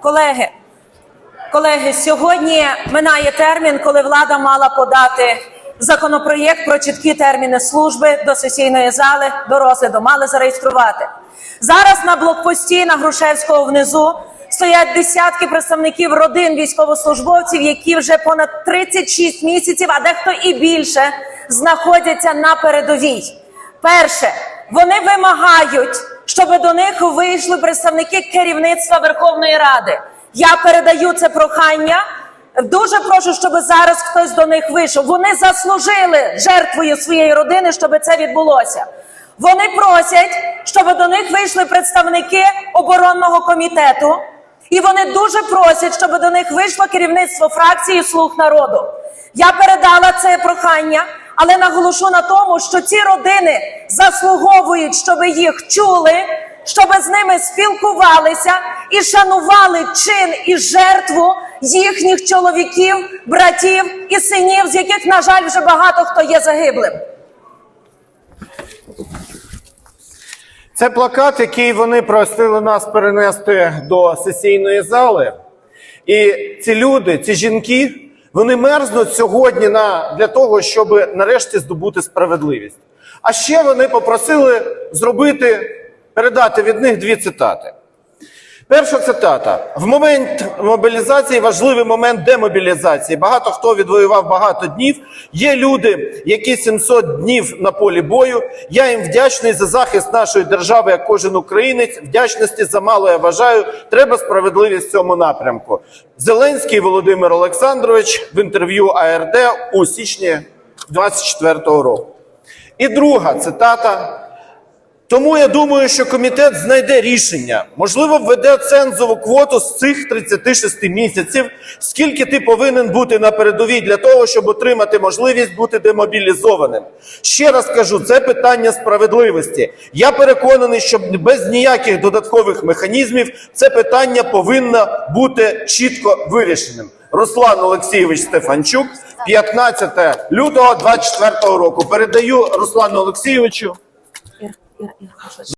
Колеги, колеги, сьогодні минає термін, коли влада мала подати законопроєкт про чіткі терміни служби до сесійної зали до розгляду. Мали зареєструвати. Зараз на блокпості на Грушевського внизу стоять десятки представників родин військовослужбовців, які вже понад 36 місяців, а дехто і більше, знаходяться на передовій. Перше, вони вимагають, щоб до них вийшли представники керівництва Верховної Ради. Я передаю це прохання. Дуже прошу, щоб зараз хтось до них вийшов. Вони заслужили жертвою своєї родини, щоб це відбулося. Вони просять, щоб до них вийшли представники оборонного комітету, і вони дуже просять, щоб до них вийшло керівництво фракції Слуг народу. Я передала це прохання, але наголошу на тому, що ці родини заслуговують, щоб їх чули, щоб з ними спілкувалися і шанували чин і жертву їхніх чоловіків, братів і синів, з яких, на жаль, вже багато хто є загиблим. Це плакат, який вони просили нас перенести до сесійної зали. І ці люди, ці жінки, вони мерзнуть сьогодні на, для того, щоб нарешті здобути справедливість. А ще вони попросили зробити, передати від них дві цитати. Перша цитата: в момент мобілізації важливий момент демобілізації. Багато хто відвоював багато днів. Є люди, які 700 днів на полі бою. Я їм вдячний за захист нашої держави, як кожен українець. Вдячності замало я вважаю. Треба справедливість в цьому напрямку. Зеленський Володимир Олександрович в інтерв'ю АРД у січні 24-го року. І друга цитата. Тому я думаю, що комітет знайде рішення. Можливо, введе цензову квоту з цих 36 місяців, скільки ти повинен бути на передовій для того, щоб отримати можливість бути демобілізованим. Ще раз кажу, це питання справедливості. Я переконаний, що без ніяких додаткових механізмів це питання повинно бути чітко вирішеним. Руслан Олексійович Стефанчук, 15 лютого 24 року. Передаю Руслану Олексійовичу. y rocosas.